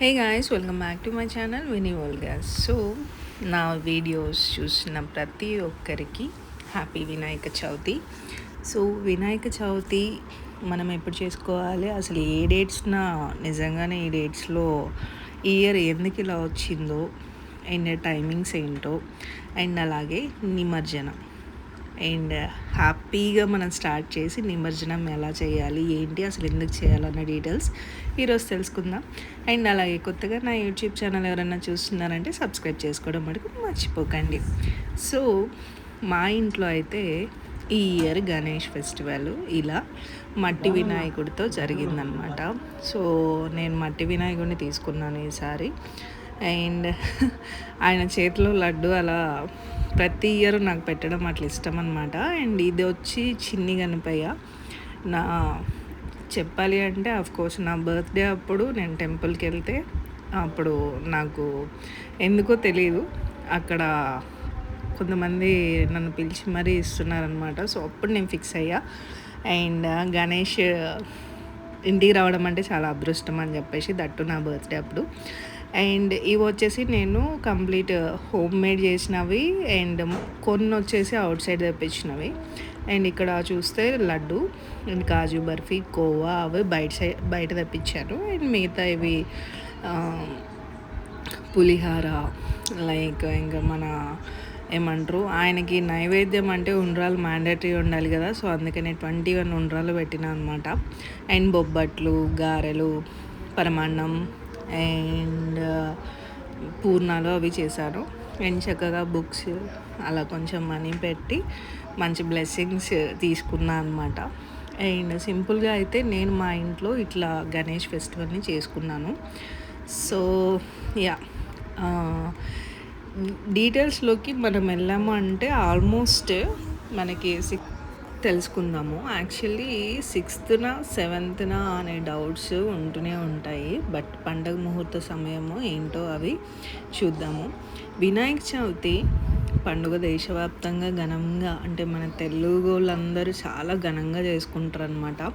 Hey guys welcome back to my channel Vini vlogs so నా videos చూసిన ప్రతి ఒక్కరికి హ్యాపీ వినాయక చవితి సో వినాయక చవితి మనం ఎప్పుడు చేసుకోవాలి? అసలు ఏ డేట్స్న నిజంగానే ఈ డేట్స్లో ఇయర్ ఎందుకు ఇలా వచ్చిందో అండ్ టైమింగ్స్ ఏంటో అండ్ అలాగే నిమజ్జనం. అండ్ హ్యాపీగా మనం స్టార్ట్ చేసి నిమజ్జనం ఎలా చేయాలి ఏంటి అసలు ఎందుకు చేయాలన్న డీటెయిల్స్ ఈరోజు తెలుసుకుందాం. అండ్ అలాగే కొత్తగా నా యూట్యూబ్ ఛానల్ ఎవరైనా చూస్తున్నారంటే సబ్స్క్రైబ్ చేసుకోవడం మటుకు మర్చిపోకండి. సో మా ఇంట్లో అయితే ఈ ఇయర్ గణేష్ ఫెస్టివల్ ఇలా మట్టి వినాయకుడితో జరిగిందనమాట సో నేను మట్టి వినాయకుడిని తీసుకున్నాను ఈసారి. అండ్ ఆయన చేతిలో లడ్డు అలా ప్రతి ఇయర్ నాకు పెట్టడం అట్లా ఇష్టం అనమాట అండ్ ఇది వచ్చి చిన్ని గణపయ్య. నా చెప్పాలి అంటే కోర్స్ నా బర్త్డే అప్పుడు నేను టెంపుల్కి వెళ్తే అప్పుడు నాకు ఎందుకో తెలియదు అక్కడ కొంతమంది నన్ను పిలిచి మరీ ఇస్తున్నారనమాట సో అప్పుడు నేను ఫిక్స్ అయ్యా. అండ్ గణేష్ ఇంటికి రావడం అంటే చాలా అదృష్టం అని చెప్పేసి దట్టు నా బర్త్డే అప్పుడు. అండ్ ఇవి వచ్చేసి నేను కంప్లీట్ uh, హోమ్ మేడ్ చేసినవి అండ్ కొన్ని వచ్చేసి అవుట్ సైడ్ తెప్పించినవి. అండ్ ఇక్కడ చూస్తే లడ్డు అండ్ కాజు బర్ఫీ కోవా అవి బయట సైడ్ బయట తెప్పించాను. అండ్ మిగతా ఇవి um, పులిహార లైక్ ఇంకా మన ఏమంటారు ఆయనకి నైవేద్యం అంటే ఉండ్రాలు మ్యాండేటరీ ఉండాలి కదా సో అందుకని ట్వంటీ వన్ ఉండ్రాలు పెట్టిన అనమాట అండ్ బొబ్బట్లు గారెలు పరమాన్నం అండ్ పూర్ణాలు అవి చేశాను అండ్ చక్కగా బుక్స్ అలా కొంచెం మనీ పెట్టి మంచి బ్లెస్సింగ్స్ తీసుకున్నా అనమాట అండ్ సింపుల్గా అయితే నేను మా ఇంట్లో ఇట్లా గణేష్ ఫెస్టివల్ని చేసుకున్నాను. సో యా డీటెయిల్స్లోకి మనం వెళ్ళాము అంటే ఆల్మోస్ట్ మనకి సిక్స్ తెలుసుకుందాము. యాక్చువల్లీ సిక్స్త్న సెవెంత్న అనే డౌట్స్ ఉంటూనే ఉంటాయి. బట్ పండగ ముహూర్త సమయము ఏంటో అవి చూద్దాము. వినాయక చవితి పండుగ దేశవ్యాప్తంగా ఘనంగా అంటే మన తెలుగు వాళ్ళందరూ చాలా ఘనంగా చేసుకుంటారు అనమాట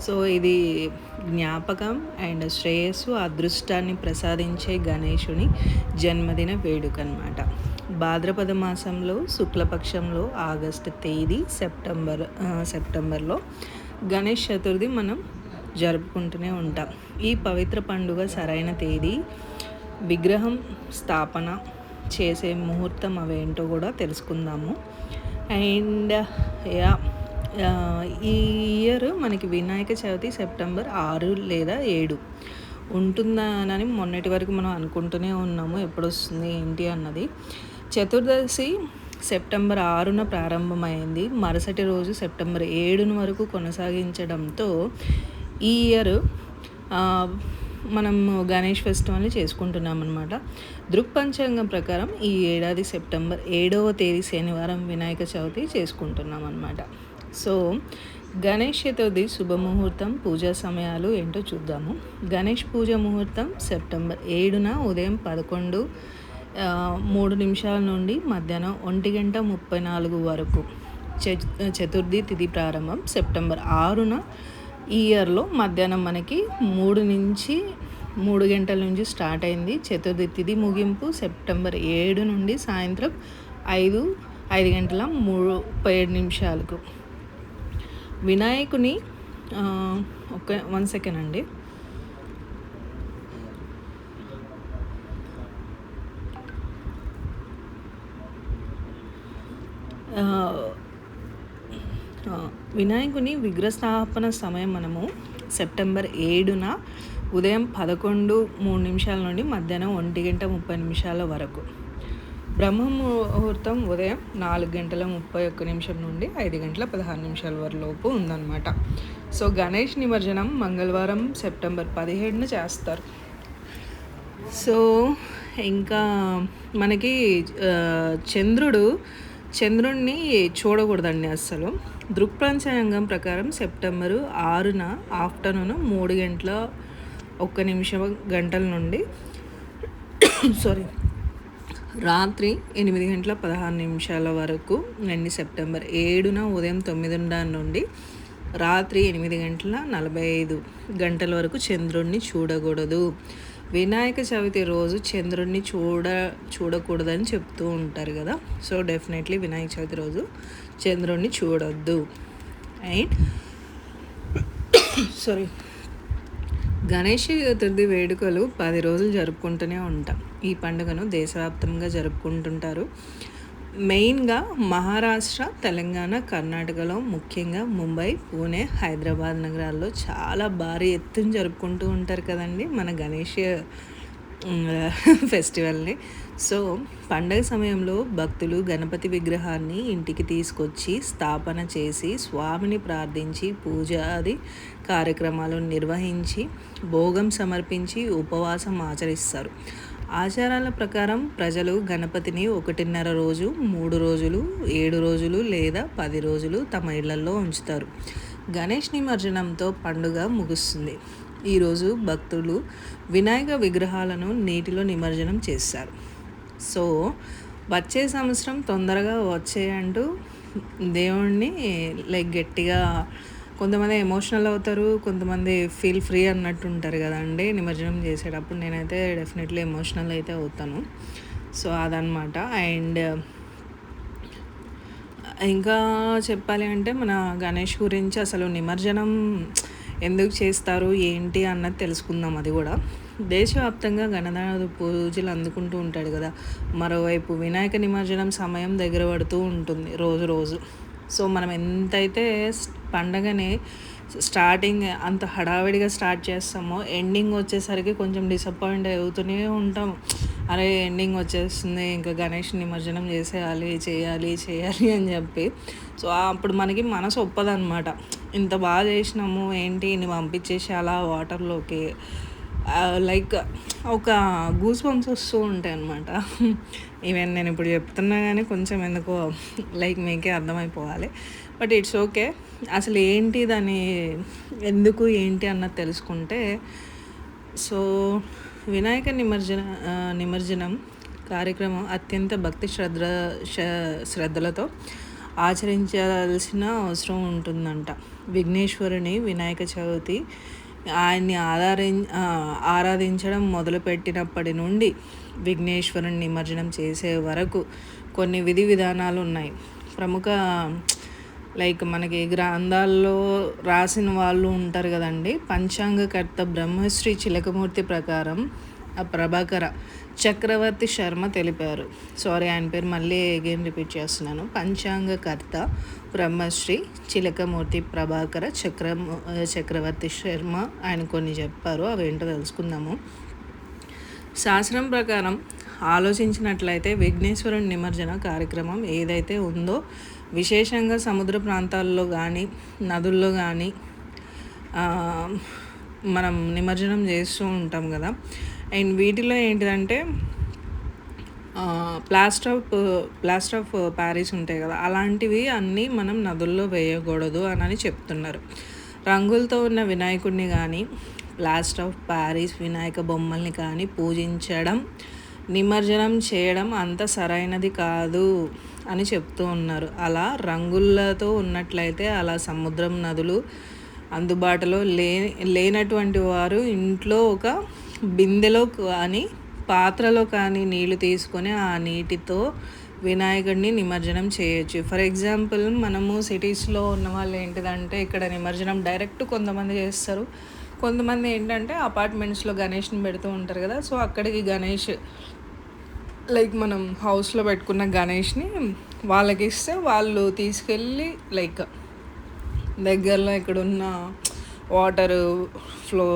సో ఇది జ్ఞాపకం అండ్ శ్రేయస్సు అదృష్టాన్ని ప్రసాదించే గణేషుని జన్మదిన వేడుక అనమాట భాద్రపద మాసంలో శుక్లపక్షంలో ఆగస్టు తేదీ సెప్టెంబర్ సెప్టెంబర్లో గణేష్ చతుర్థి మనం జరుపుకుంటూనే ఉంటాం. ఈ పవిత్ర పండుగ సరైన తేదీ విగ్రహం స్థాపన చేసే ముహూర్తం అవేంటో కూడా తెలుసుకుందాము. అండ్ యా ఈ ఇయర్ మనకి వినాయక చవితి సెప్టెంబర్ ఆరు లేదా ఏడు ఉంటుందని మొన్నటి వరకు మనం అనుకుంటూనే ఉన్నాము. ఎప్పుడు వస్తుంది ఏంటి అన్నది. చతుర్దశి సెప్టెంబర్ ఆరున ప్రారంభమైంది. మరుసటి రోజు సెప్టెంబర్ ఏడున వరకు కొనసాగించడంతో ఈ ఇయర్ మనం గణేష్ ఫెస్టివల్ని చేసుకుంటున్నాం అనమాట దృక్పంచాంగం ప్రకారం ఈ ఏడాది సెప్టెంబర్ ఏడవ తేదీ శనివారం వినాయక చవితి చేసుకుంటున్నాం అనమాట సో గణేష్ చతుర్థి శుభముహూర్తం పూజా సమయాలు ఏంటో చూద్దాము. గణేష్ పూజ ముహూర్తం సెప్టెంబర్ ఏడున ఉదయం పదకొండు మూడు నిమిషాల నుండి మధ్యాహ్నం ఒంటి గంట ముప్పై నాలుగు వరకు చతుర్థి తిథి ప్రారంభం సెప్టెంబర్ ఆరున ఈ ఇయర్లో మధ్యాహ్నం మనకి మూడు నుంచి మూడు గంటల నుంచి స్టార్ట్ అయింది. చతుర్థి తిథి ముగింపు సెప్టెంబర్ ఏడు నుండి సాయంత్రం ఐదు ఐదు గంటల ముప్పై ఏడు నిమిషాలకు. వినాయకుని ఒక వన్ సెకండ్ అండి. వినాయకుని విగ్రహస్థాపన సమయం మనము సెప్టెంబర్ ఏడున ఉదయం పదకొండు మూడు నిమిషాల నుండి మధ్యాహ్నం ఒంటి గంట ముప్పై నిమిషాల వరకు. బ్రహ్మ ముహూర్తం ఉదయం నాలుగు గంటల ముప్పై ఒక్క నిమిషం నుండి ఐదు గంటల పదహారు నిమిషాల వరలోపు ఉందన్నమాట. సో గణేష్ నిమజ్జనం మంగళవారం సెప్టెంబర్ పదిహేడున చేస్తారు. సో ఇంకా మనకి చంద్రుడు చంద్రుణ్ణి చూడకూడదండి అస్సలు. దృక్పంచాంగం ప్రకారం సెప్టెంబరు ఆరున ఆఫ్టర్నూన్ మూడు గంటల ఒక్క నిమిషం గంటల నుండి సారీ రాత్రి ఎనిమిది గంటల పదహారు నిమిషాల వరకు అండి సెప్టెంబర్ ఏడున ఉదయం తొమ్మిదిన్నర నుండి రాత్రి ఎనిమిది గంటల నలభై ఐదు గంటల వరకు చంద్రుడిని చూడకూడదు. వినాయక చవితి రోజు చంద్రుడిని చూడ చూడకూడదని చెప్తూ ఉంటారు కదా. సో డెఫినెట్లీ వినాయక చవితి రోజు చంద్రుడిని చూడొద్దు. అండ్ సారీ గణేష్ చతుర్థి వేడుకలు పది రోజులు జరుపుకుంటూనే ఉంటాం. ఈ పండుగను దేశవ్యాప్తంగా జరుపుకుంటుంటారు. మెయిన్గా మహారాష్ట్ర తెలంగాణ కర్ణాటకలో ముఖ్యంగా ముంబై పూణే హైదరాబాద్ నగరాల్లో చాలా భారీ ఎత్తున జరుపుకుంటూ ఉంటారు కదండి మన గణేష్ ఫెస్టివల్ని. సో పండగ సమయంలో భక్తులు గణపతి విగ్రహాన్ని ఇంటికి తీసుకొచ్చి స్థాపన చేసి స్వామిని ప్రార్థించి పూజాది కార్యక్రమాలు నిర్వహించి భోగం సమర్పించి ఉపవాసం ఆచరిస్తారు. ఆచారాల ప్రకారం ప్రజలు గణపతిని ఒకటిన్నర రోజు మూడు రోజులు ఏడు రోజులు లేదా పది రోజులు తమ ఇళ్ళలో ఉంచుతారు. గణేష్ నిమజ్జనంతో పండుగ ముగుస్తుంది. ఈరోజు భక్తులు వినాయక విగ్రహాలను నీటిలో నిమజ్జనం చేస్తారు. సో వచ్చే సంవత్సరం తొందరగా వచ్చేయంటూ దేవుణ్ణి లైక్ గట్టిగా కొంతమంది ఎమోషనల్ అవుతారు కొంతమంది ఫీల్ ఫ్రీ అన్నట్టు ఉంటారు కదండి నిమజ్జనం చేసేటప్పుడు. నేనైతే డెఫినెట్లీ ఎమోషనల్ అయితే అవుతాను. సో అదనమాట అండ్ ఇంకా చెప్పాలి అంటే మన గణేష్ గురించి అసలు నిమజ్జనం ఎందుకు చేస్తారు ఏంటి అన్నది తెలుసుకుందాం అది కూడా. దేశవ్యాప్తంగా గణనాథ పూజలు అందుకుంటూ ఉంటాడు కదా. మరోవైపు వినాయక నిమజ్జనం సమయం దగ్గర పడుతూ ఉంటుంది రోజు రోజు. సో మనం ఎంతైతే పండగని స్టార్టింగ్ అంత హడావిడిగా స్టార్ట్ చేస్తామో ఎండింగ్ వచ్చేసరికి కొంచెం డిసప్పాయింట్ అవుతూనే ఉంటాం. అరే ఎండింగ్ వచ్చేస్తుంది ఇంకా గణేష్ నిమజ్జనం చేసేయాలి చేయాలి చేయాలి అని చెప్పి. సో అప్పుడు మనకి మనసు ఒప్పదనమాట ఇంత బాగా చేసినాము ఏంటి ఇన్ని పంపించేసి అలా వాటర్లోకి లైక్ ఒక గూస్ బంప్స్ వస్తూ ఉంటాయి అనమాట ఈవెన్ నేను ఇప్పుడు చెప్తున్నా కానీ కొంచెం ఎందుకో లైక్ మీకే అర్థమైపోవాలి. But it's okay. అసలు ఏంటి దాని ఎందుకు ఏంటి అన్నది తెలుసుకుంటే సో వినాయక నిమజ్జన నిమజ్జనం కార్యక్రమం అత్యంత భక్తి శ్రద్ధ శ్రద్ధలతో ఆచరించాల్సిన అవసరం ఉంటుందంట. విఘ్నేశ్వరుని వినాయక చవితి ఆయన్ని ఆధారి ఆరాధించడం మొదలుపెట్టినప్పటి నుండి విఘ్నేశ్వరుని నిమజ్జనం చేసే వరకు కొన్ని విధి విధానాలు ఉన్నాయి. ప్రముఖ లైక్ మనకి గ్రంథాల్లో రాసిన వాళ్ళు ఉంటారు కదండి. పంచాంగకర్త బ్రహ్మశ్రీ చిలకమూర్తి ప్రకారం ఆ ప్రభాకర చక్రవర్తి శర్మ తెలిపారు. సారీ ఆయన పేరు మళ్ళీ అగైన్ రిపీట్ చేస్తున్నాను. పంచాంగకర్త బ్రహ్మశ్రీ చిలకమూర్తి ప్రభాకర చక్ర చక్రవర్తి శర్మ ఆయన కొన్ని చెప్పారు. అవేంటో తెలుసుకుందాము. శాస్త్రం ప్రకారం ఆలోచించినట్లయితే విఘ్నేశ్వరుని నిమజ్జన కార్యక్రమం ఏదైతే ఉందో విశేషంగా సముద్ర ప్రాంతాల్లో కానీ నదుల్లో కానీ మనం నిమజ్జనం చేస్తూ ఉంటాం కదా. అండ్ వీటిలో ఏంటిదంటే plaster of plaster of Paris ఉంటాయి కదా. అలాంటివి అన్నీ మనం నదుల్లో వేయకూడదు అని చెప్తున్నారు. రంగులతో ఉన్న వినాయకుడిని కానీ ప్లాస్టర్ ఆఫ్ ప్యారిస్ వినాయక బొమ్మల్ని కానీ పూజించడం నిమజ్జనం చేయడం అంత సరైనది కాదు. అని చెప్తూ ఉన్నారు. అలా రంగులతో ఉన్నట్లయితే అలా సముద్రం నదులు అందుబాటులో లే లేనటువంటి వారు ఇంట్లో ఒక బిందెలో కానీ పాత్రలో కానీ నీళ్ళు తీసుకొని ఆ నీటితో వినాయకుడిని నిమజ్జనం చేయొచ్చు. ఫర్ ఎగ్జాంపుల్ మనము సిటీస్లో ఉన్న వాళ్ళు ఏంటిదంటే ఇక్కడ నిమజ్జనం డైరెక్ట్ కొంతమంది చేస్తారు. కొంతమంది ఏంటంటే అపార్ట్మెంట్స్లో గణేష్ని పెడుతూ ఉంటారు కదా సో అక్కడికి గణేష్ లైక్ మనం హౌస్లో పెట్టుకున్న గణేష్ని వాళ్ళకి ఇస్తే వాళ్ళు తీసుకెళ్ళి లైక్ దగ్గరలో ఇక్కడ ఉన్న వాటర్ ఫ్లో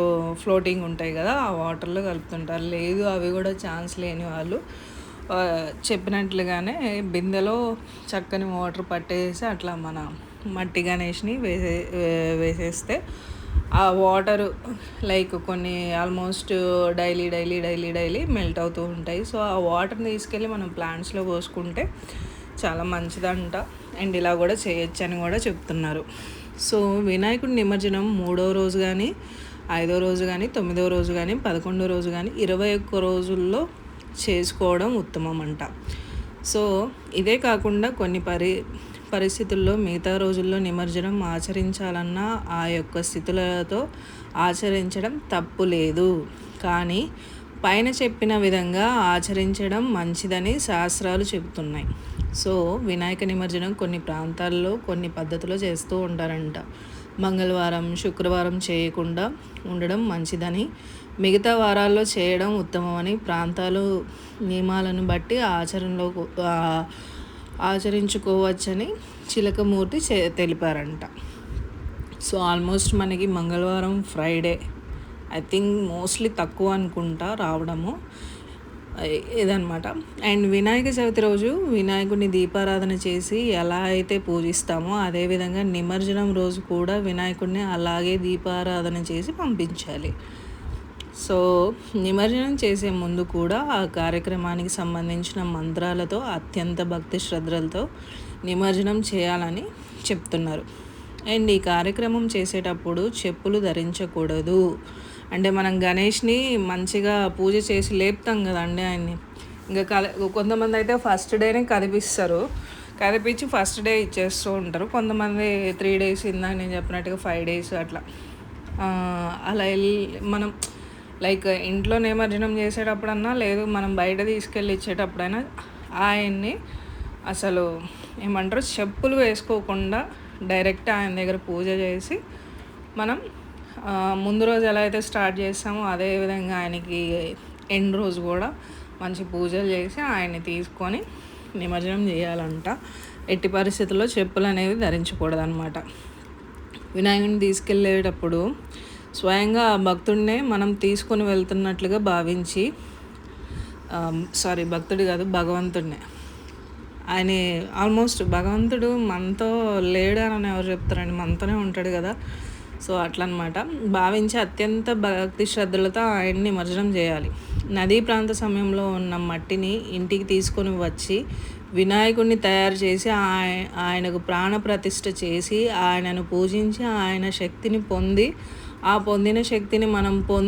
ఫ్లోటింగ్ ఉంటాయి కదా ఆ వాటర్లో కలుపుతుంటారు. లేదు అవి కూడా ఛాన్స్ లేని వాళ్ళు. చెప్పినట్లుగానే బిందెలో చక్కని వాటర్ పట్టేసి అట్లా మన మట్టి గణేష్ని వేసే వేసేస్తే ఆ వాటర్ లైక్ కొన్ని almost daily daily daily daily melt అవుతూ ఉంటాయి. సో ఆ వాటర్ని తీసుకెళ్ళి మనం ప్లాంట్స్లో పోసుకుంటే చాలా మంచిదంట. అండ్ ఇలా కూడా చేయొచ్చు అని కూడా చెప్తున్నారు. సో వినాయకుడి నిమజ్జనం మూడో రోజు కానీ ఐదో రోజు కానీ తొమ్మిదో రోజు కానీ పదకొండో రోజు కానీ ఇరవై ఒక్క రోజుల్లో చేసుకోవడం ఉత్తమం అంట సో ఇదే కాకుండా కొన్ని పరి పరిస్థితుల్లో మిగతా రోజుల్లో నిమజ్జనం ఆచరించాలన్నా ఆ యొక్క స్థితులతో ఆచరించడం తప్పు లేదు. కానీ పైన చెప్పిన విధంగా ఆచరించడం మంచిదని శాస్త్రాలు చెబుతున్నాయి. సో వినాయక నిమజ్జనం కొన్ని ప్రాంతాల్లో కొన్ని పద్ధతులు చేస్తూ ఉంటారంట. మంగళవారం శుక్రవారం చేయకుండా ఉండడం మంచిదని మిగతా వారాల్లో చేయడం ఉత్తమమని ప్రాంతాలు నియమాలను బట్టి ఆచరణలో ఆచరించుకోవచ్చని చిలకమూర్తి తెలిపారంట. సో ఆల్మోస్ట్ మనకి మంగళవారం ఫ్రైడే. ఐ థింక్ మోస్ట్లీ తక్కువ అనుకుంటా రావడము. ఇదనమాట అండ్ వినాయక చవితి రోజు వినాయకుడిని దీపారాధన చేసి ఎలా అయితే పూజిస్తామో అదేవిధంగా నిమజ్జనం రోజు కూడా వినాయకుడిని అలాగే దీపారాధన చేసి పంపించాలి. సో నిమజ్జనం చేసే ముందు కూడా ఆ కార్యక్రమానికి సంబంధించిన మంత్రాలతో అత్యంత భక్తి శ్రద్ధలతో నిమజ్జనం చేయాలని చెప్తున్నారు. అండ్ ఈ కార్యక్రమం చేసేటప్పుడు చెప్పులు ధరించకూడదు. అంటే మనం గణేష్ని మంచిగా పూజ చేసి లేపుతాం కదండి ఆయన్ని. ఇంకా కల కొంతమంది అయితే ఫస్ట్ డేనే కదిపిస్తారు. కదిపించి ఫస్ట్ డే ఇచ్చేస్తూ ఉంటారు. కొంతమంది త్రీ డేస్ ఇందాక నేను చెప్పినట్టుగా ఫైవ్ డేస్ అట్లా. అలా వెళ్ళి మనం లైక్ ఇంట్లో నిమజ్జనం చేసేటప్పుడన్నా లేదు మనం బయట తీసుకెళ్ళి ఇచ్చేటప్పుడైనా ఆయన్ని అసలు ఏమంటారు చెప్పులు వేసుకోకుండా డైరెక్ట్ ఆయన దగ్గర పూజ చేసి మనం ముందు రోజు ఎలా అయితే స్టార్ట్ చేస్తామో అదే విధంగా ఆయనకి ఎండ్ రోజు కూడా మంచి పూజలు చేసి ఆయన్ని తీసుకొని నిమజ్జనం చేయాలంట. ఎట్టి పరిస్థితుల్లో చెప్పులు అనేవి ధరించకూడదు అనమాట వినాయకుడిని తీసుకెళ్ళేటప్పుడు స్వయంగా ఆ భక్తుడినే మనం తీసుకొని వెళ్తున్నట్లుగా భావించి సారీ భక్తుడు కాదు భగవంతుడినే. ఆయన ఆల్మోస్ట్ భగవంతుడు మనతో లేడు అని ఎవరు చెప్తారండి మనతోనే ఉంటాడు కదా. సో అట్లనమాట. భావించి అత్యంత భక్తి శ్రద్ధలతో ఆయన్ని నిమజ్జనం చేయాలి. నదీ ప్రాంత సమయంలో ఉన్న మట్టిని ఇంటికి తీసుకొని వచ్చి వినాయకుడిని తయారు చేసి ఆయనకు ప్రాణ ప్రతిష్ఠ చేసి ఆయనను పూజించి ఆయన శక్తిని పొంది ఆ పొందిన శక్తిని మనం పొం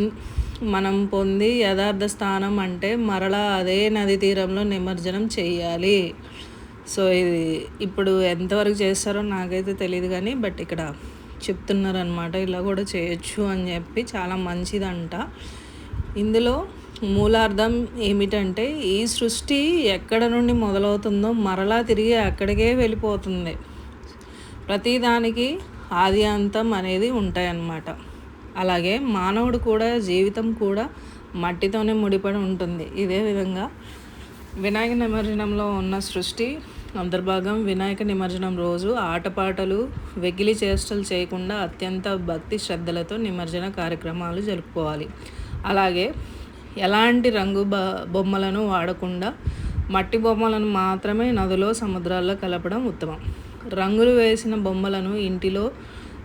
మనం పొంది యథార్థ స్థానం అంటే మరలా అదే నది తీరంలో నిమజ్జనం చేయాలి. సో ఇది ఇప్పుడు ఎంతవరకు చేస్తారో నాకైతే తెలియదు కానీ బట్ ఇక్కడ చెప్తున్నారనమాట ఇలా కూడా చేయొచ్చు అని చెప్పి చాలా మంచిదంట. ఇందులో మూలార్థం ఏమిటంటే ఈ సృష్టి ఎక్కడ నుండి మొదలవుతుందో మరలా తిరిగి అక్కడికే వెళ్ళిపోతుంది. ప్రతిదానికి ఆది అంతం అనేది ఉంటాయన్నమాట. అలాగే మానవుడు కూడా జీవితం కూడా మట్టితోనే ముడిపడి ఉంటుంది. ఇదే విధంగా వినాయక నిమజ్జనంలో ఉన్న సృష్టి అంతర్భాగం వినాయక నిమజ్జనం రోజు ఆటపాటలు వెగిలి చేష్టలు చేయకుండా అత్యంత భక్తి శ్రద్ధలతో నిమజ్జన కార్యక్రమాలు జరుపుకోవాలి. అలాగే ఎలాంటి రంగు బ బొమ్మలను వాడకుండా మట్టి బొమ్మలను మాత్రమే నదిలో సముద్రాల్లో కలపడం ఉత్తమం. రంగులు వేసిన బొమ్మలను ఇంటిలో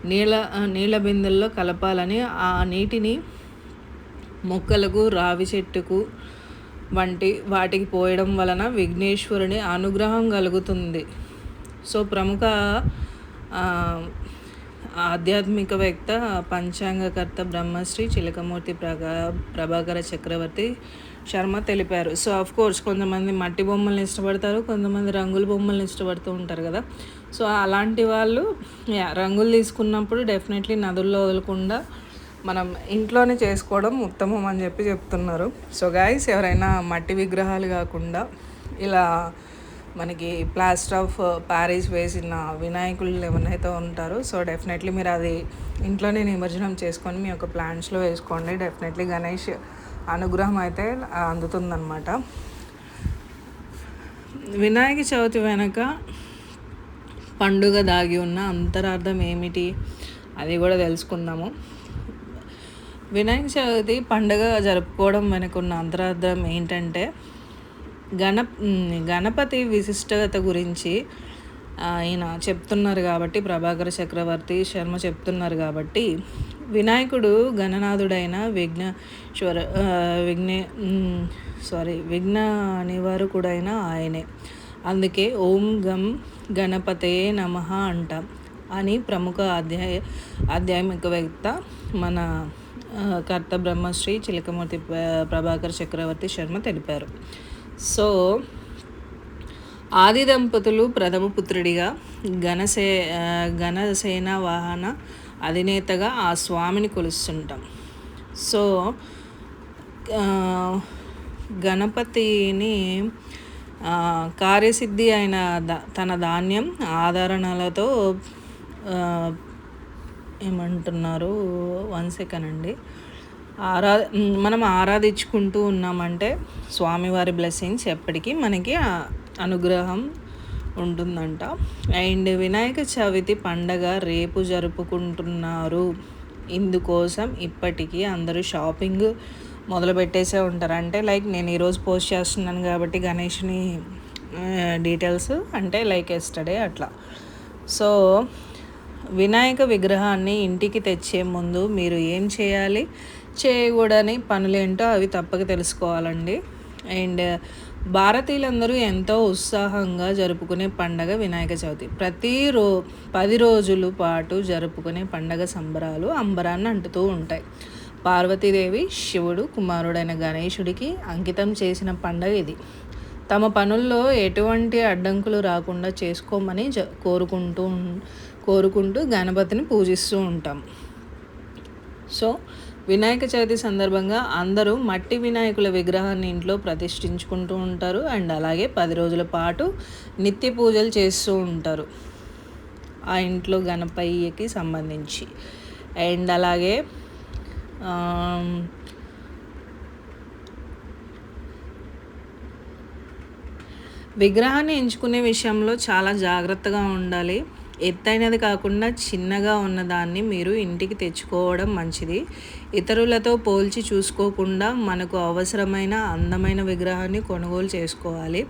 నీళ్ళ నీళ్ళ బిందెల్లో కలపాలని ఆ నీటిని మొక్కలకు రావి చెట్టుకు వంటి వాటికి పోయడం వలన విఘ్నేశ్వరుని అనుగ్రహం కలుగుతుంది. సో ప్రముఖ ఆధ్యాత్మికవేత్త పంచాంగకర్త బ్రహ్మశ్రీ చిలకమూర్తి ప్రగా ప్రభాకర చక్రవర్తి శర్మ తెలిపారు. సో ఆఫ్ కోర్స్ కొంతమంది మట్టి బొమ్మల్ని ఇష్టపడతారు కొంతమంది రంగుల బొమ్మల్ని ఇష్టపడుతూ ఉంటారు కదా. సో అలాంటి వాళ్ళు రంగులు తీసుకున్నప్పుడు డెఫినెట్లీ నదుల్లో వదలకుండా మనం ఇంట్లోనే చేసుకోవడం ఉత్తమం అని చెప్పి చెప్తున్నారు. సో గాయస్ ఎవరైనా మట్టి విగ్రహాలు కాకుండా ఇలా మనకి ప్లాస్టర్ ఆఫ్ ప్యారిస్ వేసిన వినాయకులు ఎవరైతే ఉంటారో సో డెఫినెట్లీ మీరు అది ఇంట్లోనే నిమజ్జనం చేసుకొని మీ యొక్క ప్లాంట్స్లో వేసుకోండి. డెఫినెట్లీ గణేష్ అనుగ్రహం అయితే అందుతుందన్నమాట. వినాయక చవితి వెనక పండుగ దాగి ఉన్న అంతరార్థం ఏమిటి అది కూడా తెలుసుకుందాము. వినాయక చవితి పండుగ జరుపుకోవడం వెనక ఉన్న అంతరార్థం ఏంటంటే గణ గణపతి విశిష్టత గురించి ఆయన చెప్తున్నారు కాబట్టి ప్రభాకర చక్రవర్తి శర్మ చెప్తున్నారు కాబట్టి వినాయకుడు గణనాథుడైన విఘ్నేశ్వర విఘ్నే సారీ విఘ్న నివారకుడైన ఆయనే. అందుకే ఓం గం గణపతే నమ అంటాం అని ప్రముఖ అధ్యాయ ఆధ్యాత్మికవేత్త మన కర్త బ్రహ్మశ్రీ చిలకమూర్తి ప్రభాకర్ చక్రవర్తి శర్మ తెలిపారు. సో ఆది దంపతులు ప్రథమ పుత్రుడిగా ఘనసే ఘనసేన వాహన అధినేతగా ఆ స్వామిని కొలుస్తుంటాం. సో గణపతిని కార్యసిద్ధి అయిన తన ధాన్యం ఆదరణలతో ఏమంటున్నారు? వన్ సెకండ్ అండి. ఆరా మనం ఆరాధించుకుంటూ ఉన్నామంటే స్వామివారి బ్లెస్సింగ్స్ ఎప్పటికీ మనకి అనుగ్రహం ఉంటుందంట. అండ్ వినాయక చవితి పండగ రేపు జరుపుకుంటున్నారు. ఇందుకోసం ఇప్పటికీ అందరూ షాపింగ్ మొదలు పెట్టేసే ఉంటారు. అంటే లైక్ నేను ఈరోజు పోస్ట్ చేస్తున్నాను కాబట్టి గణేష్ని డీటెయిల్స్ అంటే లైక్ ఎస్టర్డే అట్లా. సో వినాయక విగ్రహాన్ని ఇంటికి తెచ్చే ముందు మీరు ఏం చేయాలి? చేయకూడని పనులేంటో అవి తప్పక తెలుసుకోవాలండి. అండ్ భారతీయులందరూ ఎంతో ఉత్సాహంగా జరుపుకునే పండగ వినాయక చవితి. ప్రతి రో పది రోజుల పాటు జరుపుకునే పండగ సంబరాలు అంబరాన్ని అంటుతూ ఉంటాయి. పార్వతీదేవి శివుడు కుమారుడైన గణేశుడికి అంకితం చేసిన పండగ ఇది. తమ పనుల్లో ఎటువంటి అడ్డంకులు రాకుండా చేసుకోమని జ కోరుకుంటూ కోరుకుంటూ గణపతిని పూజిస్తూ ఉంటాం. సో వినాయక చవితి సందర్భంగా అందరూ మట్టి వినాయకుల విగ్రహాన్ని ఇంట్లో ప్రతిష్ఠించుకుంటూ ఉంటారు. అండ్ అలాగే పది రోజుల పాటు నిత్య పూజలు చేస్తూ ఉంటారు. ఆ ఇంట్లో గణపయ్యకి సంబంధించి. అండ్ అలాగే విగ్రహాన్ని ఎంచుకునే విషయంలో చాలా జాగ్రత్తగా ఉండాలి. ఎత్తైనది కాకుండా చిన్నగా ఉన్నదాన్ని మీరు ఇంటికి తెచ్చుకోవడం మంచిది. ఇతరులతో పోల్చి చూసుకోకుండా మనకు అవసరమైన అందమైన విగ్రహాన్ని కొనుగోలు చేసుకోవాలి.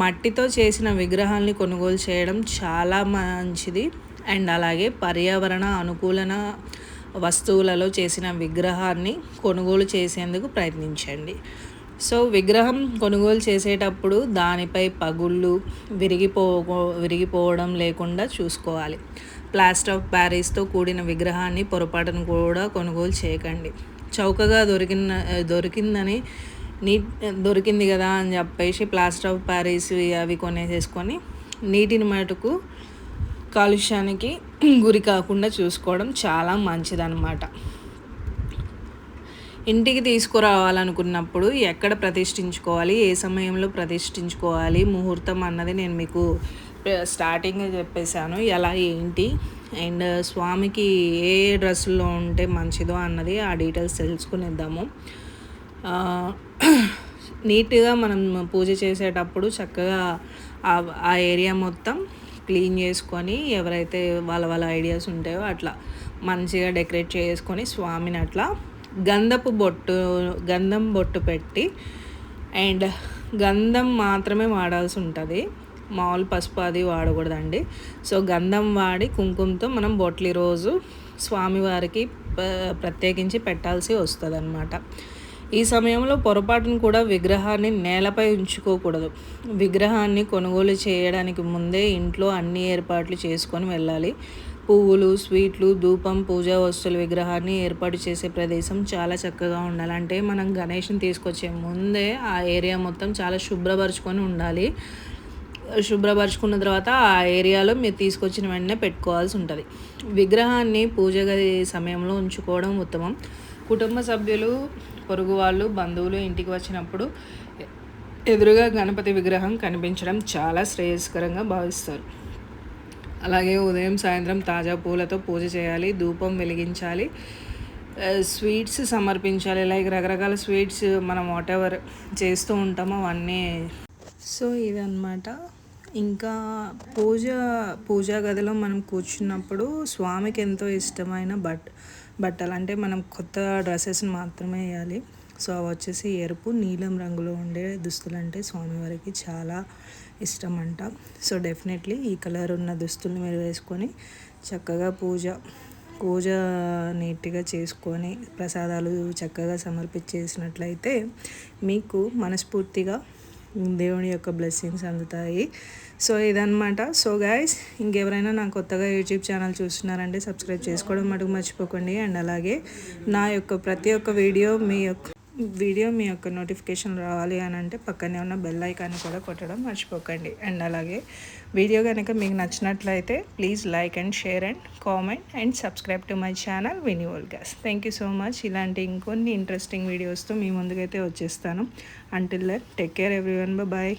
మట్టితో చేసిన విగ్రహాల్ని కొనుగోలు చేయడం చాలా మంచిది. అండ్ అలాగే పర్యావరణ అనుకూలన వస్తువులలో చేసిన విగ్రహాన్ని కొనుగోలు చేసేందుకు ప్రయత్నించండి. సో విగ్రహం కొనుగోలు చేసేటప్పుడు దానిపై పగుళ్ళు విరిగిపో విరిగిపోవడం లేకుండా చూసుకోవాలి. ప్లాస్టర్ ఆఫ్ ప్యారిస్తో కూడిన విగ్రహాన్ని పొరపాటును కూడా కొనుగోలు చేయకండి. చౌకగా దొరికిన దొరికిందని నీ దొరికింది కదా అని చెప్పేసి ప్లాస్టర్ ఆఫ్ ప్యారిస్ అవి కొనేసేసుకొని నీటిని మటుకు కాలుష్యానికి గురి కాకుండా చూసుకోవడం చాలా మంచిదన్నమాట. ఇంటికి తీసుకురావాలనుకున్నప్పుడు ఎక్కడ ప్రతిష్ఠించుకోవాలి ఏ సమయంలో ప్రతిష్ఠించుకోవాలి ముహూర్తం అన్నది నేను మీకు స్టార్టింగ్ చెప్పేశాను. ఎలా ఏంటి? అండ్ స్వామికి ఏ డ్రెస్సుల్లో ఉంటే మంచిదో అన్నది ఆ డీటెయిల్స్ తెలుసుకునేద్దాము. నీట్గా మనం పూజ చేసేటప్పుడు చక్కగా ఆ ఏరియా మొత్తం క్లీన్ చేసుకొని ఎవరైతే వాళ్ళ వాళ్ళ ఐడియాస్ ఉంటాయో అట్లా మంచిగా డెకరేట్ చేసుకొని స్వామిని అట్లా గంధపు బొట్టు గంధం బొట్టు పెట్టి అండ్ గంధం మాత్రమే వాడాల్సి ఉంటుంది. మామూలు పసుపు అది వాడకూడదండి. సో గంధం వాడి కుంకుమతో మనం బొట్లి రోజు స్వామివారికి ప్రత్యేకించి పెట్టాల్సి వస్తుంది ఈ సమయంలో పొరపాటును కూడా విగ్రహాన్ని నేలపై ఉంచుకోకూడదు. విగ్రహాన్ని కొనుగోలు చేయడానికి ముందే ఇంట్లో అన్ని ఏర్పాట్లు చేసుకొని వెళ్ళాలి. పువ్వులు స్వీట్లు ధూపం పూజా వస్తువులు విగ్రహాన్ని ఏర్పాటు చేసే ప్రదేశం చాలా చక్కగా ఉండాలి. అంటే మనం గణేష్ని తీసుకొచ్చే ముందే ఆ ఏరియా మొత్తం చాలా శుభ్రపరచుకొని ఉండాలి. శుభ్రపరచుకున్న తర్వాత ఆ ఏరియాలో మీరు తీసుకొచ్చిన వెంటనే పెట్టుకోవాల్సి ఉంటుంది. విగ్రహాన్ని పూజ గది సమయంలో ఉంచుకోవడం ఉత్తమం. కుటుంబ సభ్యులు పొరుగు వాళ్ళు బంధువులు ఇంటికి వచ్చినప్పుడు ఎదురుగా గణపతి విగ్రహం కనిపించడం చాలా శ్రేయస్కరంగా భావిస్తారు. అలాగే ఉదయం సాయంత్రం తాజా పూలతో పూజ చేయాలి ధూపం వెలిగించాలి స్వీట్స్ సమర్పించాలి లైక్ రకరకాల స్వీట్స్ మనం వాట్ ఎవర్ చేస్తూ ఉంటామో అవన్నీ. సో ఇదన్నమాట. ఇంకా పూజ పూజా గదిలో మనం కూర్చున్నప్పుడు స్వామికి ఎంతో ఇష్టమైన బట్ బట్టలు. అంటే మనం కొత్త డ్రెస్సెస్ని మాత్రమే వేయాలి. సో అవి వచ్చేసి ఎరుపు నీలం రంగులో ఉండే దుస్తులు అంటే స్వామివారికి చాలా ఇష్టం అంట సో డెఫినెట్లీ ఈ కలర్ ఉన్న దుస్తుల్ని మీరు వేసుకొని చక్కగా పూజ పూజ నీట్గా చేసుకొని ప్రసాదాలు చక్కగా సమర్పించేసినట్లయితే మీకు మనస్ఫూర్తిగా దేవుని యొక్క బ్లెస్సింగ్స్ అందుతాయి. సో ఇదనమాట సో గాయస్ ఇంకెవరైనా నా కొత్తగా యూట్యూబ్ ఛానల్ చూస్తున్నారంటే సబ్స్క్రైబ్ చేసుకోవడం మటుకు మర్చిపోకండి. అండ్ అలాగే నా యొక్క ప్రతి ఒక్క వీడియో మీ యొక్క వీడియో మీ యొక్క నోటిఫికేషన్ రావాలి అని అంటే పక్కనే ఉన్న బెల్ ఐకాన్ కూడా కొట్టడం మర్చిపోకండి. అండ్ అలాగే వీడియో కనుక మీకు నచ్చినట్లయితే please like and share and comment and subscribe to my channel Vini vlogs thank you so much ఇలాంటి ఇంకొన్ని ఇంట్రెస్టింగ్ వీడియోస్తో మీ ముందుకైతే వచ్చేస్తాను. Until that take care everyone bye